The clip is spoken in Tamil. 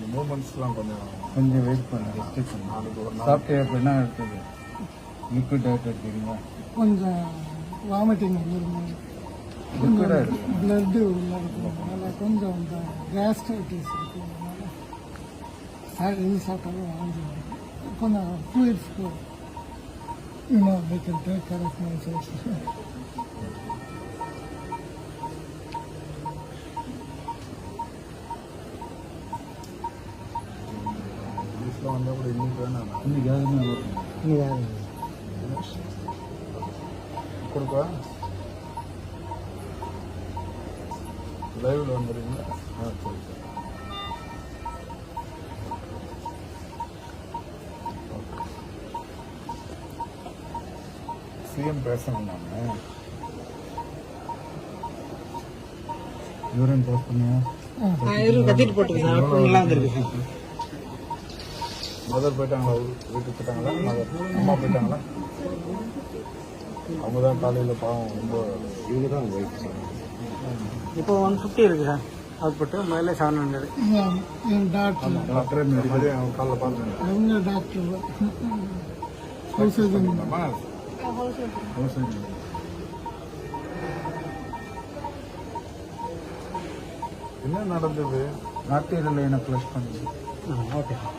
ரெஸ்பான்ஸ்லாம் கொஞ்சம் கொஞ்சம் வெயிட் பண்ணு ரெஸ்ட்ரிக்ஷன் நாளைக்கு ஒரு நாள். சாப்பிட்டு அப்போ என்ன எடுத்தது? லிக்விட் டயட் எடுத்தீங்களா கொஞ்சம் வாமிட்டிங் லிக்விடாக எடுத்து பிளட்டு உள்ள இருக்கிறதுனால கொஞ்சம் இந்த கேஸ்ட்ரைட்டிஸ் இருக்கிறதுனால சார் இது சாப்பிட்டாலும் வாங்கி கொஞ்சம் இன்னும் can take care of myself. வீட்டில் இன்னைக்கு வேணாம் இன்னைக்கு யாருமே வரணும் கொடுப்பா லைவ்ல வந்துடுறீங்களா ஆ சரி சரி சிஎம் பேசணும் நான் யூரின் பாஸ் பண்ணியா கத்திட்டு போட்டுருக்கு சார் நல்லா வந்திருக்கு மதர் போயிட்டாங்களா? வீட்டுக்கு போயிட்டாங்களா? மதர் அம்மா போயிட்டாங்களா? அவங்க தான் காலையில் பாவம் ரொம்ப இவங்க தான் இப்போ ஒன் ஃபிஃப்டி இருக்கு சார். அவுட்புட்டு முதல்ல செவன் ஹண்ட்ரட் டாக்டர் டாக்டரே அவங்க காலைல பார்த்துருங்க டாக்டர் ஹவுஸ் என்ன நடந்தது? ஆர்டிஎல் லைனை ப்ளஸ் பண்ணி. Okay sir